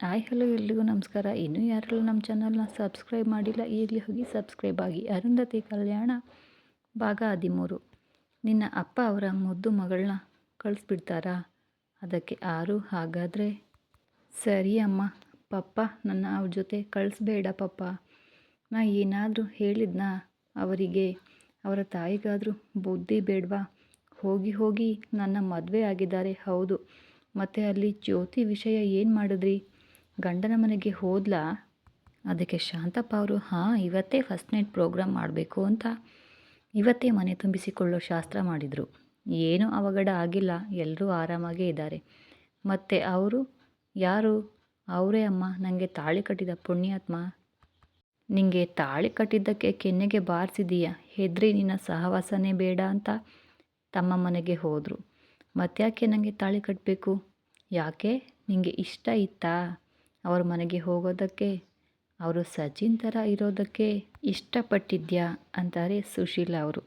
Hi, hello ಎಲ್ರಿಗೂ ನಮಸ್ಕಾರ. ಇನ್ನೂ ಯಾರಲ್ಲೂ ನಮ್ಮ ಚಾನಲ್ನ ಸಬ್ಸ್ಕ್ರೈಬ್ ಮಾಡಿಲ್ಲ ಈಗಲೇ ಹೋಗಿ ಸಬ್ಸ್ಕ್ರೈಬ್ ಆಗಿ. ಅರುಂಧತಿ ಕಲ್ಯಾಣ, ಭಾಗ ಹದಿಮೂರು. ನಿನ್ನ ಅಪ್ಪ ಅವರ ಮುದ್ದು ಮಗಳನ್ನ ಕಳಿಸ್ಬಿಡ್ತಾರಾ? ಅದಕ್ಕೆ ಆರು ಹಾಗಾದರೆ ಸರಿ ಅಮ್ಮ. ಪಪ್ಪ ನನ್ನ ಅವ್ರ ಜೊತೆ ಕಳಿಸ್ಬೇಡ ಪಪ್ಪ. ನಾ ಏನಾದರೂ ಹೇಳಿದ್ನಾ ಅವರಿಗೆ. ಅವರ ತಾಯಿಗಾದರೂ ಬುದ್ಧಿ ಬೇಡವಾ? ಹೋಗಿ ಹೋಗಿ ನನ್ನ ಮದುವೆ ಆಗಿದ್ದಾರೆ, ಹೌದು. ಮತ್ತು ಅಲ್ಲಿ ಜ್ಯೋತಿ ವಿಷಯ ಏನು ಮಾಡಿದ್ರಿ? ಗಂಡನ ಮನೆಗೆ ಹೋದ್ಲಾ, ಅದಕ್ಕೆ ಶಾಂತಪ್ಪ ಅವರು, ಹಾಂ, ಇವತ್ತೇ ಫಸ್ಟ್ ನೈಟ್ ಪ್ರೋಗ್ರಾಮ್ ಮಾಡಬೇಕು ಅಂತ ಇವತ್ತೇ ಮನೆ ತುಂಬಿಸಿಕೊಳ್ಳೋ ಶಾಸ್ತ್ರ ಮಾಡಿದರು. ಏನೂ ಅವಘಡ ಆಗಿಲ್ಲ ಎಲ್ಲರೂ ಆರಾಮಾಗೇ ಇದ್ದಾರೆ. ಮತ್ತು ಅವರು, ಯಾರು? ಅವರೇ ಅಮ್ಮ ನನಗೆ ತಾಳಿ ಕಟ್ಟಿದ ಪುಣ್ಯಾತ್ಮ. ನಿಂಗೆ ತಾಳಿ ಕಟ್ಟಿದ್ದಕ್ಕೆ ಕೆನ್ನೆಗೆ ಬಾರಿಸಿದೀಯ, ಹೆದ್ರಿ ನಿನ್ನ ಸಹವಾಸನೇ ಬೇಡ ಅಂತ ತಮ್ಮ ಮನೆಗೆ ಹೋದರು. ಮತ್ತ್ಯಾಕೆ ನನಗೆ ತಾಳಿ ಕಟ್ಟಬೇಕು ಯಾಕೆ? ನಿಮಗೆ ಇಷ್ಟ ಇತ್ತಾ? ಅವ್ರ ಮನೆಗೆ ಹೋಗೋದಕ್ಕೆ, ಅವರು ಸಚಿನ್ ಥರ ಇರೋದಕ್ಕೆ ಇಷ್ಟಪಟ್ಟಿದ್ಯಾ? ಅಂತಾರೆ ಸುಶೀಲಾ ಅವರು.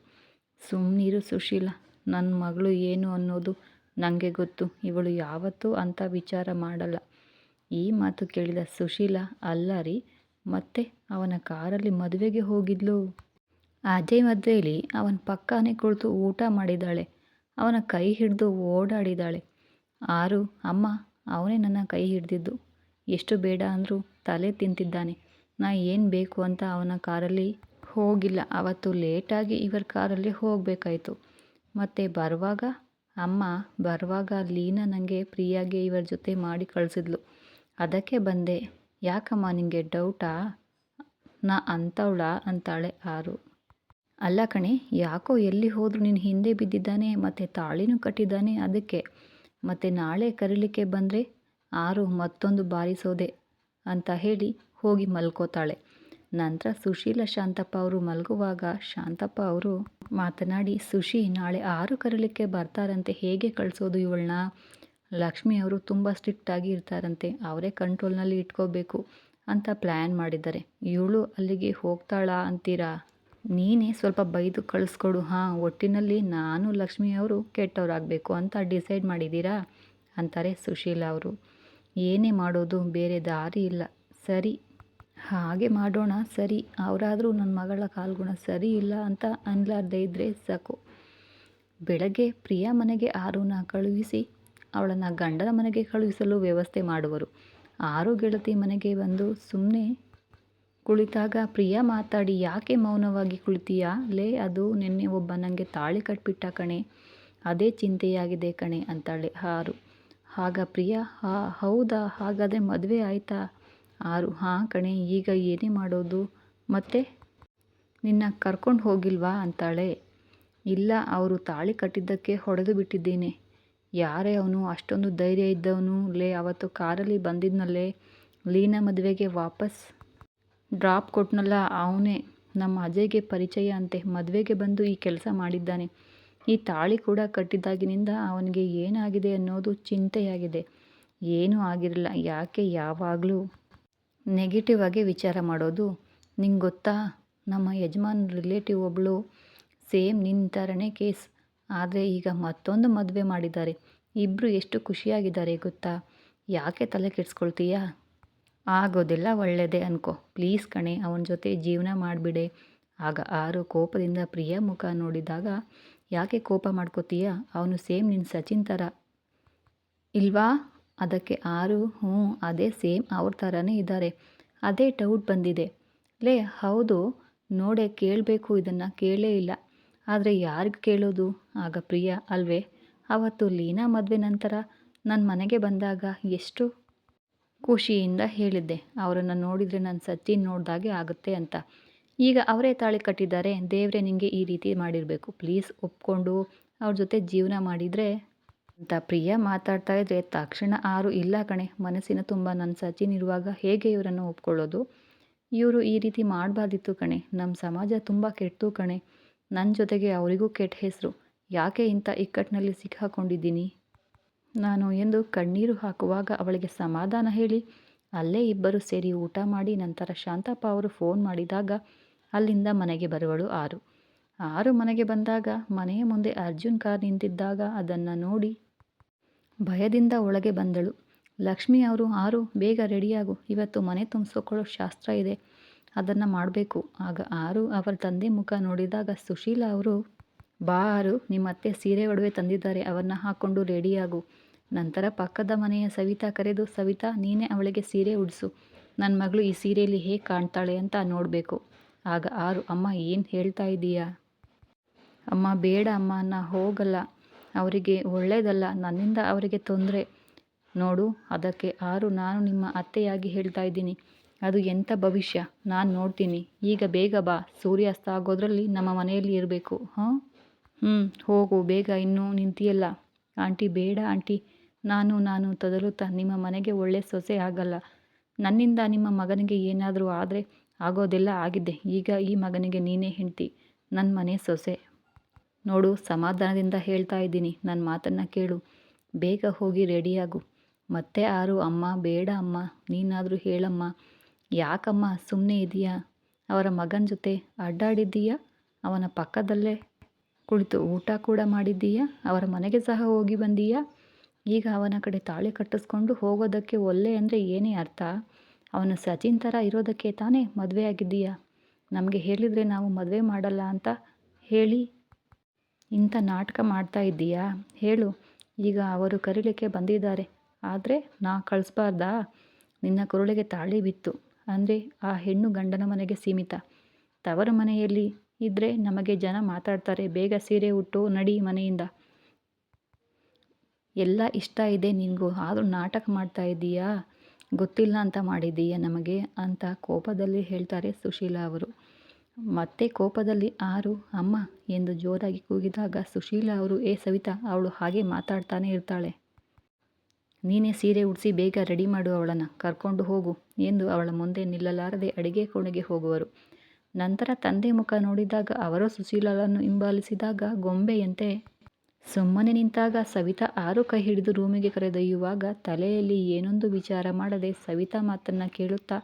ಸುಮ್ಮನಿರು ಸುಶೀಲಾ ನನ್ನ ಮಗಳು ಏನು ಅನ್ನೋದು ನನಗೆ ಗೊತ್ತು. ಇವಳು ಯಾವತ್ತೂ ಅಂಥ ವಿಚಾರ ಮಾಡಲ್ಲ. ಈ ಮಾತು ಕೇಳಿದ ಸುಶೀಲಾ, ಅಲ್ಲ ರೀ, ಮತ್ತೆ ಅವನ ಕಾರಲ್ಲಿ ಮದುವೆಗೆ ಹೋಗಿದ್ಲು? ಅಜಯ್ ಮದುವೆಯಲ್ಲಿ ಅವನ ಪಕ್ಕನೇ ಕುಳಿತು ಊಟ ಮಾಡಿದ್ದಾಳೆ. ಅವನ ಕೈ ಹಿಡಿದು ಓಡಾಡಿದ್ದಾಳೆ. ಆರು, ಅಮ್ಮ, ಅವನೇ ನನ್ನ ಕೈ ಹಿಡಿದಿದ್ದು. ಎಷ್ಟು ಬೇಡ ಅಂದರೂ ತಲೆ ತಿಂತಿದ್ದಾನೆ. ನಾ ಏನು ಬೇಕು ಅಂತ ಅವನ ಕಾರಲ್ಲಿ ಹೋಗಿಲ್ಲ. ಅವತ್ತು ಲೇಟಾಗಿ ಇವರ ಕಾರಲ್ಲಿ ಹೋಗಬೇಕಾಯ್ತು. ಮತ್ತು ಬರುವಾಗ? ಅಮ್ಮ, ಬರುವಾಗ ಲೀನಾ ನನಗೆ ಫ್ರೀಯಾಗಿ ಇವರ ಜೊತೆ ಮಾಡಿ ಕಳಿಸಿದ್ಲು. ಅದಕ್ಕೆ ಬಂದೆ. ಯಾಕಮ್ಮ ನಿಮಗೆ ಡೌಟಾ ನಾ ಅಂಥವಳ ಅಂತಾಳೆ ಆರು. ಅಲ್ಲ ಕಣೆ, ಯಾಕೋ ಎಲ್ಲಿ ಹೋದರೂ ನಿನ್ನ ಹಿಂದೆ ಬಿದ್ದಿದ್ದಾನೆ, ಮತ್ತು ತಾಳಿನೂ ಕಟ್ಟಿದ್ದಾನೆ ಅದಕ್ಕೆ. ಮತ್ತು ನಾಳೆ ಕರೀಲಿಕ್ಕೆ ಬಂದರೆ ಆರು ಮತ್ತೊಂದು ಬಾರಿಸೋದೆ ಅಂತ ಹೇಳಿ ಹೋಗಿ ಮಲ್ಕೋತಾಳೆ. ನಂತರ ಸುಶೀಲ ಶಾಂತಪ್ಪ ಅವರು ಮಲಗುವಾಗ ಶಾಂತಪ್ಪ ಅವರು ಮಾತನಾಡಿ, ಸುಶಿ, ನಾಳೆ ಆರು ಕರೀಲಿಕ್ಕೆ ಬರ್ತಾರಂತೆ, ಹೇಗೆ ಕಳಿಸೋದು ಇವಳನ್ನ? ಲಕ್ಷ್ಮಿ ಅವರು ತುಂಬ ಸ್ಟ್ರಿಕ್ಟಾಗಿ ಇರ್ತಾರಂತೆ, ಅವರೇ ಕಂಟ್ರೋಲ್ನಲ್ಲಿ ಇಟ್ಕೋಬೇಕು ಅಂತ ಪ್ಲ್ಯಾನ್ ಮಾಡಿದ್ದಾರೆ. ಇವಳು ಅಲ್ಲಿಗೆ ಹೋಗ್ತಾಳಾ ಅಂತೀರಾ? ನೀನೇ ಸ್ವಲ್ಪ ಬೈದು ಕಳಿಸ್ಕೊಡು, ಹಾಂ, ಒಟ್ಟಿನಲ್ಲಿ ನಾನು ಲಕ್ಷ್ಮಿ ಅವರು ಕೆಟ್ಟವರಾಗಬೇಕು ಅಂತ ಡಿಸೈಡ್ ಮಾಡಿದ್ದೀರಾ? ಅಂತಾರೆ ಸುಶೀಲ ಅವರು. ಏನೇ ಮಾಡೋದು, ಬೇರೆ ದಾರಿ ಇಲ್ಲ. ಸರಿ, ಹಾಗೆ ಮಾಡೋಣ. ಸರಿ, ಅವರಾದರೂ ನನ್ನ ಮಗಳ ಕಾಲ್ಗುಣ ಸರಿ ಇಲ್ಲ ಅಂತ ಅನ್ಲಾರ್ದೆ ಇದ್ದರೆ ಸಾಕು. ಬೆಳಗ್ಗೆ ಪ್ರಿಯ ಮನೆಗೆ ಆರುನ ಕಳುಹಿಸಿ, ಅವಳನ್ನು ಗಂಡನ ಮನೆಗೆ ಕಳುಹಿಸಲು ವ್ಯವಸ್ಥೆ ಮಾಡುವರು. ಆರು ಗೆಳತಿ ಮನೆಗೆ ಬಂದು ಸುಮ್ಮನೆ ಕುಳಿತಾಗ, ಪ್ರಿಯಾ ಮಾತಾಡಿ, ಯಾಕೆ ಮೌನವಾಗಿ ಕುಳಿತೀಯಾ? ಲೇ, ಅದು ನಿನ್ನೆ ಒಬ್ಬ ನನಗೆ ತಾಳಿ ಕಟ್ಬಿಟ್ಟ ಕಣೆ. ಅದೇ ಚಿಂತೆಯಾಗಿದೆ ಕಣೆ, ಅಂತಾಳೆ ಆರು. ಆಗ ಪ್ರಿಯ, ಹಾ, ಹೌದಾ? ಹಾಗಾದರೆ ಮದುವೆ ಆಯಿತಾ? ಆರು, ಹಾಂ ಕಣೆ, ಈಗ ಏನೇ ಮಾಡೋದು? ಮತ್ತೆ? ನಿನ್ನ ಕರ್ಕೊಂಡು ಹೋಗಿಲ್ವಾ? ಅಂತಾಳೆ. ಇಲ್ಲ, ಅವರು ತಾಳಿ ಕಟ್ಟಿದ್ದಕ್ಕೆ ಹೊಡೆದು ಬಿಟ್ಟಿದ್ದೀನಿ. ಯಾರೇ ಅವನು, ಅಷ್ಟೊಂದು ಧೈರ್ಯ ಇದ್ದವನು ಲೇ, ಅವತ್ತು ಕಾರಲ್ಲಿ ಬಂದಿದ್ನಲ್ಲೇ. ಲೀನಾ ಮದುವೆಗೆ ವಾಪಸ್ ಡ್ರಾಪ್ ಕೊಟ್ನಲ್ಲ, ಅವನೇ. ನಮ್ಮ ಅಜಯ್ಗೆ ಪರಿಚಯ ಅಂತೆ. ಮದುವೆಗೆ ಬಂದು ಈ ಕೆಲಸ ಮಾಡಿದ್ದಾನೆ. ಈ ತಾಳಿ ಕೂಡ ಕಟ್ಟಿದ್ದಾಗಿನಿಂದ ಅವನಿಗೆ ಏನಾಗಿದೆ ಅನ್ನೋದು ಚಿಂತೆಯಾಗಿದೆ. ಏನೂ ಆಗಿರಲ್ಲ, ಯಾಕೆ ಯಾವಾಗಲೂ ನೆಗೆಟಿವ್ ಆಗಿ ವಿಚಾರ ಮಾಡೋದು? ನಿಂಗೆ ಗೊತ್ತಾ? ನಮ್ಮ ಯಜಮಾನ್ ರಿಲೇಟಿವ್ ಒಬ್ಬಳು ಸೇಮ್ ನಿನ್ನ ಥರನೇ ಕೇಸ್ ಆದರೆ ಈಗ ಮತ್ತೊಂದು ಮದುವೆ ಮಾಡಿದ್ದಾರೆ. ಇಬ್ಬರು ಎಷ್ಟು ಖುಷಿಯಾಗಿದ್ದಾರೆ ಗೊತ್ತಾ? ಯಾಕೆ ತಲೆ ಕೆಡಿಸ್ಕೊಳ್ತೀಯಾ? ಆಗೋದಿಲ್ಲ ಒಳ್ಳೆಯದೇ ಅನ್ಕೋ. ಪ್ಲೀಸ್ ಕಣೆ, ಅವನ ಜೊತೆ ಜೀವನ ಮಾಡಿಬಿಡೆ. ಆಗ ಆರು ಕೋಪದಿಂದ ಪ್ರಿಯ ಮುಖ ನೋಡಿದಾಗ ಯಾಕೆ ಕೋಪ ಮಾಡ್ಕೋತೀಯ? ಅವನು ಸೇಮ್ ನಿನ್ನ ಸಚಿನ್ ಥರ ಇಲ್ವಾ? ಅದಕ್ಕೆ ಆರು, ಹ್ಞೂ, ಅದೇ ಸೇಮ್ ಅವ್ರ ಥರನೇ ಇದ್ದಾರೆ ಅದೇ ಡೌಟ್ ಬಂದಿದೆ. ಲೇ, ಹೌದು. ನೋಡೆ, ಕೇಳಬೇಕು. ಇದನ್ನು ಕೇಳೇ ಇಲ್ಲ. ಆದರೆ ಯಾರಿಗೆ ಕೇಳೋದು? ಆಗ ಪ್ರಿಯ ಅಲ್ವೇ? ಅವತ್ತು ಲೀನಾ ಮದುವೆ ನಂತರ ನನ್ನ ಮನೆಗೆ ಬಂದಾಗ ಎಷ್ಟು ಖುಷಿಯಿಂದ ಹೇಳಿದ್ದೆ. ಅವರನ್ನು ನೋಡಿದರೆ ನನ್ನ ಸಚಿನ್ ನೋಡ್ದಾಗೆ ಆಗುತ್ತೆ ಅಂತ. ಈಗ ಅವರೇ ತಾಳಿ ಕಟ್ಟಿದ್ದಾರೆ. ದೇವರೇ ನಿಮಗೆ ಈ ರೀತಿ ಮಾಡಿರಬೇಕು. ಪ್ಲೀಸ್ ಒಪ್ಕೊಂಡು ಅವ್ರ ಜೊತೆ ಜೀವನ ಮಾಡಿದರೆ ಅಂತ ಪ್ರಿಯ ಮಾತಾಡ್ತಾ ಇದ್ರೆ ತಕ್ಷಣ ಆರು, ಇಲ್ಲ ಕಣೆ, ಮನಸ್ಸಿನ ತುಂಬ ನನ್ನ ಸಚಿನ್ ಇರುವಾಗ ಹೇಗೆ ಇವರನ್ನು ಒಪ್ಕೊಳ್ಳೋದು? ಇವರು ಈ ರೀತಿ ಮಾಡಬಾರ್ದಿತ್ತು ಕಣೆ. ನಮ್ಮ ಸಮಾಜ ತುಂಬ ಕೆಟ್ಟು ಕಣೆ. ನನ್ನ ಜೊತೆಗೆ ಅವರಿಗೂ ಕೆಟ್ಟ ಹೆಸರು. ಯಾಕೆ ಇಂಥ ಇಕ್ಕಟ್ಟಿನಲ್ಲಿ ಸಿಕ್ಕಾಕೊಂಡಿದ್ದೀನಿ? ನಾನು ಎಂದು ಕಣ್ಣೀರು ಹಾಕುವಾಗ ಅವಳಿಗೆ ಸಮಾಧಾನ ಹೇಳಿ, ಅಲ್ಲೇ ಇಬ್ಬರು ಸೇರಿ ಊಟ ಮಾಡಿ ನಂತರ ಶಾಂತಪ್ಪ ಅವರು ಫೋನ್ ಮಾಡಿದಾಗ ಅಲ್ಲಿಂದ ಮನೆಗೆ ಬರುವಳು ಆರು. ಆರು ಮನೆಗೆ ಬಂದಾಗ ಮನೆಯ ಮುಂದೆ ಅರ್ಜುನ್ ಕಾರ್ ನಿಂತಿದ್ದಾಗ ಅದನ್ನು ನೋಡಿ ಭಯದಿಂದ ಒಳಗೆ ಬಂದಳು. ಲಕ್ಷ್ಮಿ ಅವರು, ಆರು, ಬೇಗ ರೆಡಿಯಾಗು. ಇವತ್ತು ಮನೆ ತುಂಬಿಸ್ಕೊಳ್ಳೋ ಶಾಸ್ತ್ರ ಇದೆ. ಅದನ್ನು ಮಾಡಬೇಕು. ಆಗ ಆರು ಅವರ ತಂದೆ ಮುಖ ನೋಡಿದಾಗ ಸುಶೀಲ ಅವರು, ಬಾ ಆರು ನಿಮ್ಮ ಅತ್ತೆ ಸೀರೆ ಒಡವೆ ತಂದಿದ್ದಾರೆ. ಅವನ್ನ ಹಾಕ್ಕೊಂಡು ರೆಡಿಯಾಗು. ನಂತರ ಪಕ್ಕದ ಮನೆಯ ಸವಿತಾ ಕರೆದು, ಸವಿತಾ, ನೀನೇ ಅವಳಿಗೆ ಸೀರೆ ಉಡಿಸು. ನನ್ನ ಮಗಳು ಈ ಸೀರೆಯಲ್ಲಿ ಹೇಗೆ ಕಾಣ್ತಾಳೆ ಅಂತ ನೋಡಬೇಕು. ಆಗ ಆರು, ಅಮ್ಮ, ಏನು ಹೇಳ್ತಾ ಇದ್ದೀಯಾ ಅಮ್ಮ, ಬೇಡ, ಅಮ್ಮ, ನಾ ಹೋಗಲ್ಲ. ಅವರಿಗೆ ಒಳ್ಳೆಯದಲ್ಲ ನನ್ನಿಂದ ಅವರಿಗೆ ತೊಂದರೆ. ನೋಡು, ಅದಕ್ಕೆ ಆರು, ನಾನು ನಿಮ್ಮ ಅತ್ತೆಯಾಗಿ ಹೇಳ್ತಾ ಇದ್ದೀನಿ. ಅದು ಎಂಥ ಭವಿಷ್ಯ? ನಾನು ನೋಡ್ತೀನಿ. ಈಗ ಬೇಗ ಬಾ. ಸೂರ್ಯಾಸ್ತ ಆಗೋದ್ರಲ್ಲಿ ನಮ್ಮ ಮನೆಯಲ್ಲಿ ಇರಬೇಕು, ಹಾಂ? ಹ್ಞೂ ಹೋಗು, ಬೇಗ. ಇನ್ನೂ ನಿಂತಿಯಲ್ಲ. ಆಂಟಿ, ಬೇಡ, ಆಂಟಿ. ನಾನು ನಾನು ತದಲುತ್ತಾ ನಿಮ್ಮ ಮನೆಗೆ ಒಳ್ಳೆ ಸೊಸೆ ಆಗಲ್ಲ. ನನ್ನಿಂದ ನಿಮ್ಮ ಮಗನಿಗೆ ಏನಾದರೂ ಆದರೆ ಆಗೋದೆಲ್ಲ ಆಗಿದೆ. ಈಗ ಈ ಮಗನಿಗೆ ನೀನೇ ಹೆಂಡ್ತಿ. ನನ್ನ ಮನೆ ಸೊಸೆ. ನೋಡು, ಸಮಾಧಾನದಿಂದ ಹೇಳ್ತಾ ಇದ್ದೀನಿ. ನನ್ನ ಮಾತನ್ನು ಕೇಳು. ಬೇಗ ಹೋಗಿ ರೆಡಿಯಾಗು. ಮತ್ತೆ ಆರು ಅಮ್ಮ, ಬೇಡ ಅಮ್ಮ, ನೀನಾದರೂ ಹೇಳಮ್ಮ. ಯಾಕಮ್ಮ ಸುಮ್ಮನೆ ಇದೆಯಾ? ಅವರ ಮಗನ ಜೊತೆ ಅಡ್ಡಾಡಿದ್ದೀಯಾ? ಅವನ ಪಕ್ಕದಲ್ಲೇ ಕುಳಿತು ಊಟ ಕೂಡ ಮಾಡಿದ್ದೀಯಾ? ಅವರ ಮನೆಗೆ ಸಹ ಹೋಗಿ ಬಂದೀಯಾ? ಈಗ ಅವನ ಕಡೆ ತಾಳಿ ಕಟ್ಟಿಸ್ಕೊಂಡು ಹೋಗೋದಕ್ಕೆ ಒಲ್ಲೆ ಅಂದರೆ ಏನೇ ಅರ್ಥ? ಅವನು ಸಚಿನ್ ಥರ ಇರೋದಕ್ಕೆ ತಾನೇ ಮದುವೆ ಆಗಿದ್ದೀಯಾ ನಮಗೆ ಹೇಳಿದರೆ ನಾವು ಮದುವೆ ಮಾಡಲ್ಲ ಅಂತ ಹೇಳಿ ಇಂಥ ನಾಟಕ ಮಾಡ್ತಾ ಇದ್ದೀಯಾ? ಹೇಳು. ಈಗ ಅವರು ಕರೀಲಿಕ್ಕೆ ಬಂದಿದ್ದಾರೆ. ಆದರೆ ನಾ ಕಳಿಸ್ಬಾರ್ದಾ? ನಿನ್ನ ಕುರುಳಿಗೆ ತಾಳಿ ಬಿತ್ತು. ಅಂದರೆ ಆ ಹೆಣ್ಣು ಗಂಡನ ಮನೆಗೆ ಸೀಮಿತ. ತವರ ಮನೆಯಲ್ಲಿ ಇದ್ದರೆ ನಮಗೆ ಜನ ಮಾತಾಡ್ತಾರೆ. ಬೇಗ ಸೀರೆ ಉಟ್ಟು ನಡಿ ಮನೆಯಿಂದ. ಎಲ್ಲ ಇಷ್ಟ ಇದೆ ನಿನಗೂ. ಆದರೂ ನಾಟಕ ಮಾಡ್ತಾ ಇದ್ದೀಯಾ? ಗೊತ್ತಿಲ್ಲ ಅಂತ ಮಾಡಿದ್ದೀಯ ನಮಗೆ? ಅಂತ ಕೋಪದಲ್ಲಿ ಹೇಳ್ತಾರೆ ಸುಶೀಲಾ ಅವರು. ಮತ್ತೆ ಕೋಪದಲ್ಲಿ, ಆರು, ಅಮ್ಮ, ಎಂದು ಜೋರಾಗಿ ಕೂಗಿದಾಗ ಸುಶೀಲಾ ಅವರು, ಏ ಸವಿತಾ, ಅವಳು ಹಾಗೆ ಮಾತಾಡ್ತಾನೆ ಇರ್ತಾಳೆ. ನೀನೇ ಸೀರೆ ಉಡಿಸಿ ಬೇಗ ರೆಡಿ ಮಾಡು ಅವಳನ್ನು, ಕರ್ಕೊಂಡು ಹೋಗು, ಎಂದು ಅವಳ ಮುಂದೆ ನಿಲ್ಲಲಾರದೆ ಅಡಿಗೆ ಕೋಣೆಗೆ ಹೋಗುವರು. ನಂತರ ತಂದೆ ಮುಖ ನೋಡಿದಾಗ, ಅವರು ಸುಶೀಲಳನ್ನು ಹಿಂಬಾಲಿಸಿದಾಗ, ಗೊಂಬೆಯಂತೆ ಸುಮ್ಮನೆ ನಿಂತಾಗ ಸವಿತಾ ಆರು ಕೈ ಹಿಡಿದು ರೂಮಿಗೆ ಕರೆದೊಯ್ಯುವಾಗ ತಲೆಯಲ್ಲಿ ಏನೊಂದು ವಿಚಾರ ಮಾಡದೆ ಸವಿತಾ ಮಾತನ್ನು ಕೇಳುತ್ತಾ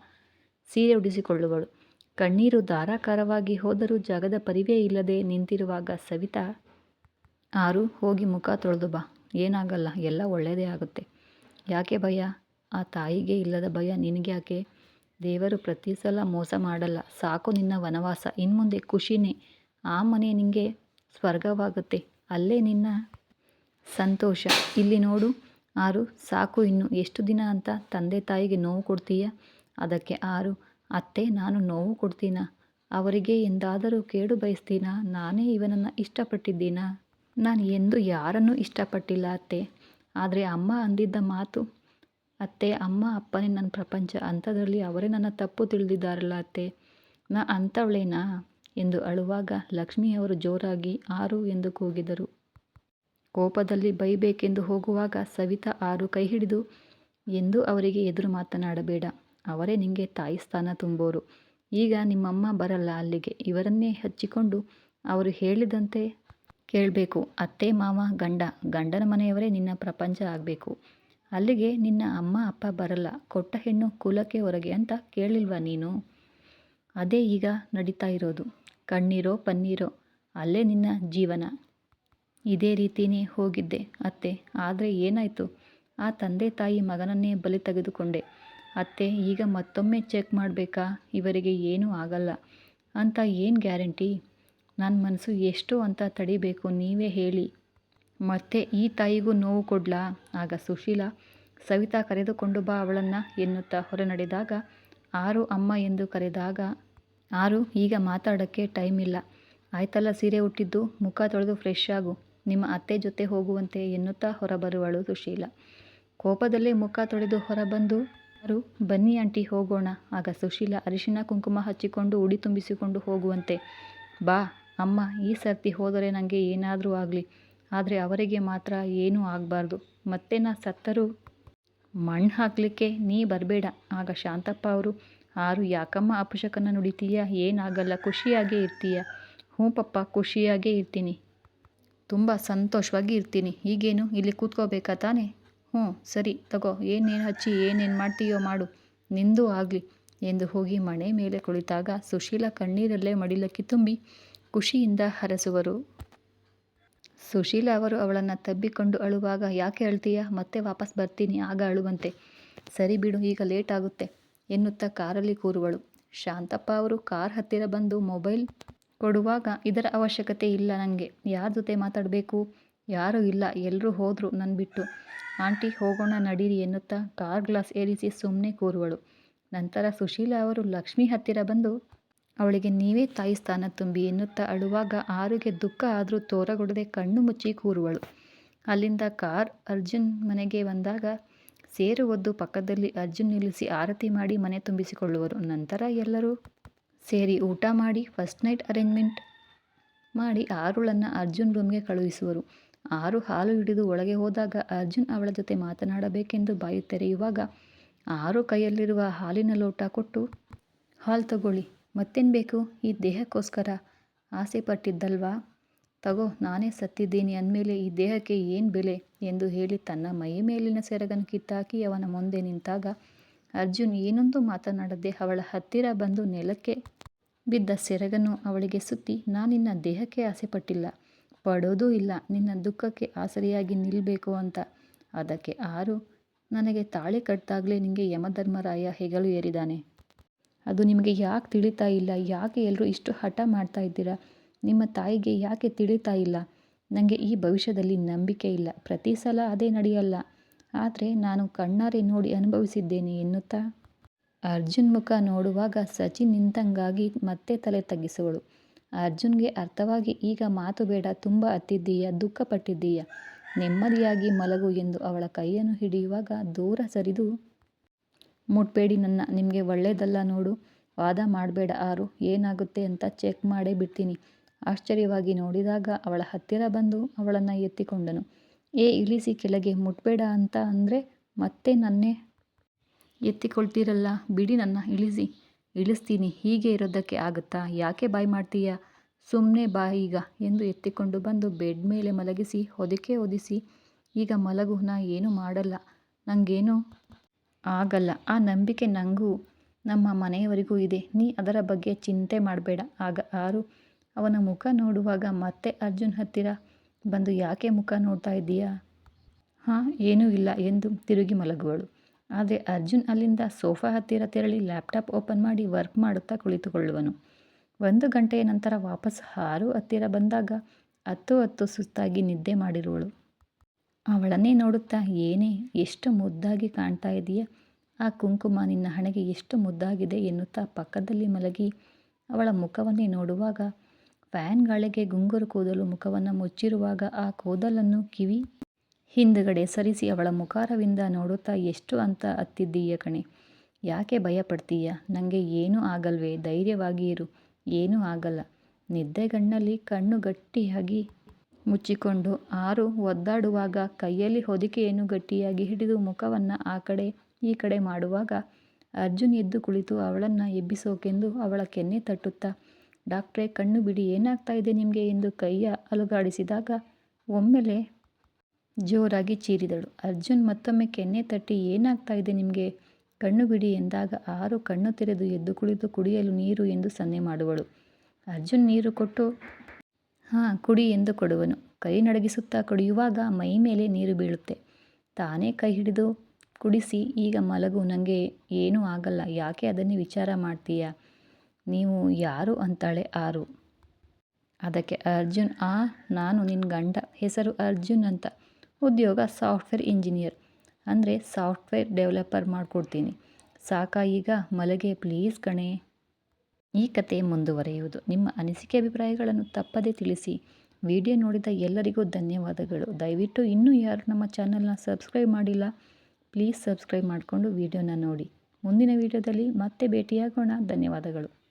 ಸೀರೆ ಉಡಿಸಿಕೊಳ್ಳುವಳು. ಕಣ್ಣೀರು ಧಾರಾಕಾರವಾಗಿ ಹೋದರೂ ಜಾಗದ ಪರಿವೇ ಇಲ್ಲದೆ ನಿಂತಿರುವಾಗ ಸವಿತಾ, ಆರು, ಹೋಗಿ ಮುಖ ತೊಳೆದು ಬಾ. ಏನಾಗಲ್ಲ, ಎಲ್ಲ ಒಳ್ಳೆಯದೇ ಆಗುತ್ತೆ. ಯಾಕೆ ಭಯ? ಆ ತಾಯಿಗೆ ಇಲ್ಲದ ಭಯ ನಿನಗೆ ಯಾಕೆ? ದೇವರು ಪ್ರತಿ ಸಲ ಮೋಸ ಮಾಡಲ್ಲ. ಸಾಕು ನಿನ್ನ ವನವಾಸ. ಇನ್ಮುಂದೆ ಖುಷಿನೇ. ಆ ಮನೆ ನಿನಗೆ ಸ್ವರ್ಗವಾಗುತ್ತೆ. ಅಲ್ಲೇ ನಿನ್ನ ಸಂತೋಷ. ಇಲ್ಲಿ ನೋಡು, ಆರು, ಸಾಕು ಇನ್ನು ಎಷ್ಟು ದಿನ ಅಂತ ತಂದೆ ತಾಯಿಗೆ ನೋವು ಕೊಡ್ತೀಯ? ಅದಕ್ಕೆ ಆರು, ಅತ್ತೆ, ನಾನು ನೋವು ಕೊಡ್ತೀನ? ಅವರಿಗೆ ಎಂದಾದರೂ ಕೇಡು ಬಯಸ್ತೀನ? ನಾನೇ ಇವನನ್ನು ಇಷ್ಟಪಟ್ಟಿದ್ದೀನಾ? ನಾನು ಎಂದು ಯಾರನ್ನು ಇಷ್ಟಪಟ್ಟಿಲ್ಲ ಅತ್ತೆ. ಆದರೆ ಅಮ್ಮ ಅಂದಿದ್ದ ಮಾತು, ಅತ್ತೆ, ಅಮ್ಮ, ಅಪ್ಪನೇ ನನ್ನ ಪ್ರಪಂಚ, ಅಂಥದ್ರಲ್ಲಿ ಅವರೇ ನನ್ನ ತಪ್ಪು ತಿಳಿದಿದ್ದಾರಲ್ಲ ಅತ್ತೆ. ನಾ ಅಂಥವಳೇನಾ ಎಂದು ಅಳುವಾಗ ಲಕ್ಷ್ಮಿಯವರು ಜೋರಾಗಿ ಆರು ಎಂದು ಕೂಗಿದರು. ಕೋಪದಲ್ಲಿ ಬೈಬೇಕೆಂದು ಹೋಗುವಾಗ ಸವಿತಾ ಆರು ಕೈ ಹಿಡಿದು ಎಂದು ಅವರಿಗೆ ಎದುರು ಮಾತನಾಡಬೇಡ. ಅವರೇ ನಿಮಗೆ ತಾಯಿ ಸ್ಥಾನ ತುಂಬೋರು. ಈಗ ನಿಮ್ಮಮ್ಮ ಬರಲ್ಲ ಅಲ್ಲಿಗೆ. ಇವರನ್ನೇ ಹಚ್ಚಿಕೊಂಡು ಅವರು ಹೇಳಿದಂತೆ ಕೇಳಬೇಕು. ಅತ್ತೆ, ಮಾವ, ಗಂಡ, ಗಂಡನ ಮನೆಯವರೇ ನಿನ್ನ ಪ್ರಪಂಚ ಆಗಬೇಕು. ಅಲ್ಲಿಗೆ ನಿನ್ನ ಅಮ್ಮ, ಅಪ್ಪ ಬರಲ್ಲ. ಕೊಟ್ಟ ಹೆಣ್ಣು ಕುಲಕ್ಕೆ ಹೊರಗೆ ಅಂತ ಕೇಳಿಲ್ವಾ ನೀನು? ಅದೇ ಈಗ ನಡೀತಾ ಇರೋದು. ಕಣ್ಣೀರೋ ಪನ್ನೀರೋ, ಅಲ್ಲೇ ನಿನ್ನ ಜೀವನ. ಇದೇ ರೀತಿನೇ ಹೋಗಿದ್ದೆ ಅತ್ತೆ, ಆದರೆ ಏನಾಯಿತು? ಆ ತಂದೆ ತಾಯಿ ಮಗನನ್ನೇ ಬಲಿ ತೆಗೆದುಕೊಂಡೆ. ಅತ್ತೆ, ಈಗ ಮತ್ತೊಮ್ಮೆ ಚೆಕ್ ಮಾಡಬೇಕಾ? ಇವರಿಗೆ ಏನೂ ಆಗಲ್ಲ. ಅಂತ ಏನು ಗ್ಯಾರಂಟಿ? ನನ್ನ ಮನಸ್ಸು ಎಷ್ಟು ಅಂತ ತಡಿಬೇಕು, ನೀವೇ ಹೇಳಿ. ಮತ್ತೆ ಈ ತಾಯಿಗೂ ನೋವು ಕೊಡ್ಲಾ? ಆಗ ಸುಶೀಲಾ, ಸವಿತಾ ಕರೆದುಕೊಂಡು ಬಾ ಅವಳನ್ನು ಎನ್ನುತ್ತಾ ಹೊರ ನಡೆದಾಗ ಆರು ಅಮ್ಮ ಎಂದು ಕರೆದಾಗ ಆರು ಈಗ ಮಾತಾಡೋಕ್ಕೆ ಟೈಮ್ ಇಲ್ಲ. ಆಯ್ತಲ್ಲ ಸೀರೆ ಹುಟ್ಟಿದ್ದು ಮುಖ ತೊಳೆದು ಫ್ರೆಶ್ ಆಗು. ನಿಮ್ಮ ಅತ್ತೆ ಜೊತೆ ಹೋಗುವಂತೆ ಎನ್ನುತ್ತಾ ಹೊರಬರುವಳು ಸುಶೀಲ. ಕೋಪದಲ್ಲೇ ಮುಖ ತೊಳೆದು ಹೊರಬಂದು ಅವರು ಬನ್ನಿ ಆಂಟಿ, ಹೋಗೋಣ. ಆಗ ಸುಶೀಲ ಅರಿಶಿನ ಕುಂಕುಮ ಹಚ್ಚಿಕೊಂಡು ಉಡಿ ತುಂಬಿಸಿಕೊಂಡು ಹೋಗುವಂತೆ. ಬಾ, ಅಮ್ಮ, ಈ ಸರ್ತಿ ಹೋದರೆ ನನಗೆ ಏನಾದರೂ ಆಗಲಿ. ಆದರೆ ಅವರಿಗೆ ಮಾತ್ರ ಏನೂ ಆಗಬಾರ್ದು. ಮತ್ತೆ ನಾ ಸತ್ತರೂ ಮಣ್ಣು ಹಾಕಲಿಕ್ಕೆ ನೀ ಬರಬೇಡ. ಆಗ ಶಾಂತಪ್ಪ ಅವರು ಆರು, ಯಾಕಮ್ಮ ಅಪಶಕನ ನುಡಿತೀಯ? ಏನಾಗಲ್ಲ, ಖುಷಿಯಾಗೇ ಇರ್ತೀಯ? ಹ್ಞೂ ಪಪ್ಪ, ಖುಷಿಯಾಗೇ ಇರ್ತೀನಿ. ತುಂಬ ಸಂತೋಷವಾಗಿ ಇರ್ತೀನಿ. ಈಗೇನು? ಇಲ್ಲಿ ಕೂತ್ಕೋಬೇಕಾ ತಾನೇ? ಹ್ಞೂ, ಸರಿ, ತಗೋ. ಏನೇನು ಹಚ್ಚಿ, ಏನೇನು ಮಾಡ್ತೀಯೋ ಮಾಡು. ನಿಂದು ಆಗಲಿ. ಎಂದು ಹೋಗಿ ಮನೆ ಮೇಲೆ ಕುಳಿತಾಗ ಸುಶೀಲ ಕಣ್ಣೀರಲ್ಲೇ ಮಡಿಲಕ್ಕಿ ತುಂಬಿ ಖುಷಿಯಿಂದ ಹರಸುವರು. ಸುಶೀಲ ಅವರು ಅವಳನ್ನು ತಬ್ಬಿಕೊಂಡು ಅಳುವಾಗ, ಯಾಕೆ ಅಳ್ತೀಯ? ಮತ್ತೆ ವಾಪಸ್ ಬರ್ತೀನಿ. ಆಗ ಅಳುವಂತೆ. ಸರಿ ಬಿಡು, ಈಗ ಲೇಟ್ ಆಗುತ್ತೆ. ಎನ್ನುತ್ತಾ ಕಾರಲ್ಲಿ ಕೂರುವಳು. ಶಾಂತಪ್ಪ ಅವರು ಕಾರ್ ಹತ್ತಿರ ಬಂದು ಮೊಬೈಲ್ ಕೊಡುವಾಗ ಇದರ ಅವಶ್ಯಕತೆ ಇಲ್ಲ ನನಗೆ ಯಾರ ಜೊತೆ ಮಾತಾಡಬೇಕು? ಯಾರೂ ಇಲ್ಲ. ಎಲ್ಲರೂ ಹೋದರು ನನ್ನ ಬಿಟ್ಟು. ಆಂಟಿ, ಹೋಗೋಣ ನಡೀರಿ ಎನ್ನುತ್ತಾ ಕಾರ್ ಗ್ಲಾಸ್ ಏರಿಸಿ ಸುಮ್ಮನೆ ಕೂರುವಳು. ನಂತರ ಸುಶೀಲಾ ಅವರು ಲಕ್ಷ್ಮಿ ಹತ್ತಿರ ಬಂದು, ಅವಳಿಗೆ ನೀವೇ ತಾಯಿ ಸ್ಥಾನ ತುಂಬಿ ಎನ್ನುತ್ತಾ ಅಳುವಾಗ ಆರುಗೆ ದುಃಖ ಆದರೂ ತೋರಗೊಡದೆ ಕಣ್ಣು ಮುಚ್ಚಿ ಕೂರುವಳು. ಅಲ್ಲಿಂದ ಕಾರ್ ಅರ್ಜುನ್ ಮನೆಗೆ ಬಂದಾಗ ಸೇರು ಒದ್ದು ಪಕ್ಕದಲ್ಲಿ ಅರ್ಜುನ್ ನಿಲ್ಲಿಸಿ ಆರತಿ ಮಾಡಿ ಮನೆ ತುಂಬಿಸಿಕೊಳ್ಳುವರು. ನಂತರ ಎಲ್ಲರೂ ಸೇರಿ ಊಟ ಮಾಡಿ ಫಸ್ಟ್ ನೈಟ್ ಅರೇಂಜ್ಮೆಂಟ್ ಮಾಡಿ ಆರುಳನ್ನು ಅರ್ಜುನ್ ರೂಮ್ಗೆ ಕಳುಹಿಸುವರು. ಆರು ಹಾಲು ಹಿಡಿದು ಒಳಗೆ ಹೋದಾಗ ಅರ್ಜುನ್ ಅವಳ ಜೊತೆ ಮಾತನಾಡಬೇಕೆಂದು ಬಾಯಿ ತೆರೆಯುವಾಗ ಆರು ಕೈಯಲ್ಲಿರುವ ಹಾಲಿನ ಲೋಟ ಕೊಟ್ಟು, ಹಾಲು ತಗೊಳ್ಳಿ, ಮತ್ತೇನು ಬೇಕು? ಈ ದೇಹಕ್ಕೋಸ್ಕರ ಆಸೆ ಪಟ್ಟಿದ್ದಲ್ವಾ? ತಗೋ, ನಾನೇ ಸತ್ತಿದ್ದೀನಿ ಅಂದಮೇಲೆ ಈ ದೇಹಕ್ಕೆ ಏನು ಬೆಲೆ? ಎಂದು ಹೇಳಿ ತನ್ನ ಮೈ ಮೇಲಿನ ಸೆರಗನ್ನು ಕಿತ್ತಾಕಿ ಅವನ ಮುಂದೆ ನಿಂತಾಗ, ಅರ್ಜುನ್ ಏನೊಂದು ಮಾತನಾಡದೆ ಅವಳ ಹತ್ತಿರ ಬಂದು ನೆಲಕ್ಕೆ ಬಿದ್ದ ಸೆರಗನ್ನು ಅವಳಿಗೆ ಸುತ್ತಿ ನಾನಿನ್ನ ದೇಹಕ್ಕೆ ಆಸೆ ಪಟ್ಟಿಲ್ಲ. ಪಡೋದೂ ಇಲ್ಲ. ನಿನ್ನ ದುಃಖಕ್ಕೆ ಆಸರೆಯಾಗಿ ನಿಲ್ಲಬೇಕು ಅಂತ. ಅದಕ್ಕೆ ಆರು, ನನಗೆ ತಾಳಿ ಕಟ್ಟಾಗಲೇ ನಿಮಗೆ ಯಮಧರ್ಮರಾಯ ಹೆಗಲು ಏರಿದಾನೆ. ಅದು ನಿಮಗೆ ಯಾಕೆ ತಿಳಿತಾ ಇಲ್ಲ? ಯಾಕೆ ಎಲ್ಲರೂ ಇಷ್ಟು ಹಠ ಮಾಡ್ತಾ ಇದ್ದೀರಾ? ನಿಮ್ಮ ತಾಯಿಗೆ ಯಾಕೆ ತಿಳಿತಾ ಇಲ್ಲ? ನನಗೆ ಈ ಭವಿಷ್ಯದಲ್ಲಿ ನಂಬಿಕೆ ಇಲ್ಲ. ಪ್ರತಿ ಸಲ ಅದೇ ನಡೆಯಲ್ಲ. ಆದರೆ ನಾನು ಕಣ್ಣಾರೆ ನೋಡಿ ಅನುಭವಿಸಿದ್ದೇನೆ ಎನ್ನುತ್ತಾ? ಅರ್ಜುನ್ ಮುಖ ನೋಡುವಾಗ ಸಚಿನ್ ನಿಂತಂಗಾಗಿ ಮತ್ತೆ ತಲೆ ತಗ್ಗಿಸುವಳು. ಅರ್ಜುನ್ಗೆ ಅರ್ಥವಾಗಿ ಈಗ ಮಾತು ಬೇಡ, ತುಂಬ ಅತ್ತಿದ್ದೀಯ ದುಃಖಪಟ್ಟಿದ್ದೀಯ? ನೆಮ್ಮದಿಯಾಗಿ ಮಲಗು ಎಂದು ಅವಳ ಕೈಯನ್ನು ಹಿಡಿಯುವಾಗ ದೂರ ಸರಿದು, ಮುಟ್ಬೇಡಿ ನನ್ನ, ನಿಮಗೆ ಒಳ್ಳೆಯದಲ್ಲ ನೋಡು. ವಾದ ಮಾಡಬೇಡ ಆರು, ಏನಾಗುತ್ತೆ ಅಂತ ಚೆಕ್ ಮಾಡೇ ಬಿಡ್ತೀನಿ. ಆಶ್ಚರ್ಯವಾಗಿ ನೋಡಿದಾಗ ಅವಳ ಹತ್ತಿರ ಬಂದು ಅವಳನ್ನು ಎತ್ತಿಕೊಂಡನು. ಏ, ಇಳಿಸಿ ಕೆಳಗೆ ಮುಟ್ಬೇಡ ಅಂತ ಅಂದರೆ ಮತ್ತೆ ನನ್ನೇ ಎತ್ತಿಕೊಳ್ತೀರಲ್ಲ, ಬಿಡಿ ನನ್ನ ಇಳಿಸಿ. ಇಳಿಸ್ತೀನಿ, ಹೀಗೆ ಇರೋದಕ್ಕೆ ಆಗುತ್ತಾ? ಯಾಕೆ ಬಾಯ್ ಮಾಡ್ತೀಯ? ಸುಮ್ಮನೆ ಬಾ ಈಗ ಎಂದು ಎತ್ತಿಕೊಂಡು ಬಂದು ಬೆಡ್ ಮೇಲೆ ಮಲಗಿಸಿ, ಹೊದಿಕೆ ಹೊದಿಸಿ, ಈಗ ಮಲಗು ನಾ ಏನೂ ಮಾಡಲ್ಲ. ನನಗೇನು ಆಗಲ್ಲ. ಆ ನಂಬಿಕೆ ನನಗೂ ನಮ್ಮ ಮನೆಯವರಿಗೂ ಇದೆ. ನೀ ಅದರ ಬಗ್ಗೆ ಚಿಂತೆ ಮಾಡಬೇಡ. ಆಗ ಆರು ಅವನ ಮುಖ ನೋಡುವಾಗ ಮತ್ತೆ ಅರ್ಜುನ್ ಹತ್ತಿರ ಬಂದು, ಯಾಕೆ ಮುಖ ನೋಡ್ತಾ ಇದ್ದೀಯಾ? ಹಾಂ, ಏನೂ ಇಲ್ಲ, ಎಂದು ತಿರುಗಿ ಮಲಗುವಳು. ಆದರೆ ಅರ್ಜುನ್ ಅಲ್ಲಿಂದ ಸೋಫಾ ಹತ್ತಿರ ತೆರಳಿ ಲ್ಯಾಪ್ಟಾಪ್ ಓಪನ್ ಮಾಡಿ ವರ್ಕ್ ಮಾಡುತ್ತಾ ಕುಳಿತುಕೊಳ್ಳುವನು. ಒಂದು ಗಂಟೆಯ ನಂತರ ವಾಪಸ್ ಹಾರು ಹತ್ತಿರ ಬಂದಾಗ ಹತ್ತು ಹತ್ತು ಸುಸ್ತಾಗಿ ನಿದ್ದೆ ಮಾಡಿರುವಳು. ಅವಳನ್ನೇ ನೋಡುತ್ತಾ ಏನೇ, ಎಷ್ಟು ಮುದ್ದಾಗಿ ಕಾಣ್ತಾ ಇದೆಯಾ? ಆ ಕುಂಕುಮ ನಿನ್ನ ಹಣೆಗೆ ಎಷ್ಟು ಮುದ್ದಾಗಿದೆ, ಎನ್ನುತ್ತಾ ಪಕ್ಕದಲ್ಲಿ ಮಲಗಿ ಅವಳ ಮುಖವನ್ನೇ ನೋಡುವಾಗ ಫ್ಯಾನ್ ಗಾಳಿಗೆ ಗುಂಗುರು ಕೂದಲು ಮುಖವನ್ನು ಮುಚ್ಚಿರುವಾಗ ಆ ಕೂದಲನ್ನು ಕಿವಿ ಹಿಂದುಗಡೆ ಸರಿಸಿ ಅವಳ ಮುಖಾರವಿಂದ ನೋಡುತ್ತಾ ಎಷ್ಟು ಅಂತ ಅತ್ತಿದ್ದೀಯ ಕಣೆ. ಯಾಕೆ ಭಯಪಡ್ತೀಯ? ನನಗೆ ಏನೂ ಆಗಲ್ವೇ, ಧೈರ್ಯವಾಗಿ ಇರು. ಏನೂ ಆಗಲ್ಲ. ನಿದ್ದೆಗಣ್ಣಲ್ಲಿ ಕಣ್ಣು ಗಟ್ಟಿಯಾಗಿ ಮುಚ್ಚಿಕೊಂಡು ಆರು ಒದ್ದಾಡುವಾಗ ಕೈಯಲ್ಲಿ ಹೊದಿಕೆಯನ್ನು ಗಟ್ಟಿಯಾಗಿ ಹಿಡಿದು ಮುಖವನ್ನು ಆ ಕಡೆ, ಈ ಕಡೆ ಮಾಡುವಾಗ ಅರ್ಜುನ್ ಎದ್ದು ಕುಳಿತು ಅವಳನ್ನು ಎಬ್ಬಿಸೋಕೆಂದು ಅವಳ ಕೆನ್ನೆ ತಟ್ಟುತ್ತಾ ಡಾಕ್ಟ್ರೇ ಕಣ್ಣು ಬಿಡಿ, ಏನಾಗ್ತಾ ಇದೆ ನಿಮಗೆ? ಎಂದು ಕೈಯ ಅಲುಗಾಡಿಸಿದಾಗ ಒಮ್ಮೆಲೆ ಜೋರಾಗಿ ಚೀರಿದಳು. ಅರ್ಜುನ್ ಮತ್ತೊಮ್ಮೆ ಕೆನ್ನೆ ತಟ್ಟಿ, ಏನಾಗ್ತಾ ಇದೆ ನಿಮಗೆ? ಕಣ್ಣು ಬಿಡಿ ಎಂದಾಗ ಆರು ಕಣ್ಣು ತೆರೆದು ಎದ್ದು ಕುಳಿತು ಕುಡಿಯಲು ನೀರು ಎಂದು ಸನ್ನೆ ಮಾಡುವಳು. ಅರ್ಜುನ್ ನೀರು ಕೊಟ್ಟು, ಹಾಂ, ಕುಡಿ ಎಂದು ಕೊಡುವನು. ಕೈ ನಡಗಿಸುತ್ತಾ ಕುಡಿಯುವಾಗ ಮೈ ಮೇಲೆ ನೀರು ಬೀಳುತ್ತೆ. ತಾನೇ ಕೈ ಹಿಡಿದು ಕುಡಿಸಿ, ಈಗ ಮಲಗು. ನನಗೆ ಏನೂ ಆಗಲ್ಲ. ಯಾಕೆ ಅದನ್ನೇ ವಿಚಾರ ಮಾಡ್ತೀಯಾ? ನೀವು ಯಾರು ಅಂತಾಳೆ ಆರು. ಅದಕ್ಕೆ ಅರ್ಜುನ್, ಆ, ನಾನು ನಿನ್ನ ಗಂಡ. ಹೆಸರು ಅರ್ಜುನ್ ಅಂತ. ಉದ್ಯೋಗ ಸಾಫ್ಟ್ವೇರ್ ಇಂಜಿನಿಯರ್. ಅಂದರೆ ಸಾಫ್ಟ್ವೇರ್ ಡೆವಲಪರ್ ಮಾಡಿಕೊಡ್ತೀನಿ. ಸಾಕಾ ಈಗ? ಮಲಗೆ, ಪ್ಲೀಸ್ ಕಣೆ. ಈ ಕತೆ ಮುಂದುವರೆಯುವುದು. ನಿಮ್ಮ ಅನಿಸಿಕೆ ಅಭಿಪ್ರಾಯಗಳನ್ನು ತಪ್ಪದೇ ತಿಳಿಸಿ. ವಿಡಿಯೋ ನೋಡಿದ ಎಲ್ಲರಿಗೂ ಧನ್ಯವಾದಗಳು. ದಯವಿಟ್ಟು ಇನ್ನೂ ಯಾರು ನಮ್ಮ ಚಾನಲ್ನ ಸಬ್ಸ್ಕ್ರೈಬ್ ಮಾಡಿಲ್ಲ, ಪ್ಲೀಸ್ ಸಬ್ಸ್ಕ್ರೈಬ್ ಮಾಡಿಕೊಂಡು ವಿಡಿಯೋನ ನೋಡಿ. ಮುಂದಿನ ವಿಡಿಯೋದಲ್ಲಿ ಮತ್ತೆ ಭೇಟಿಯಾಗೋಣ. ಧನ್ಯವಾದಗಳು.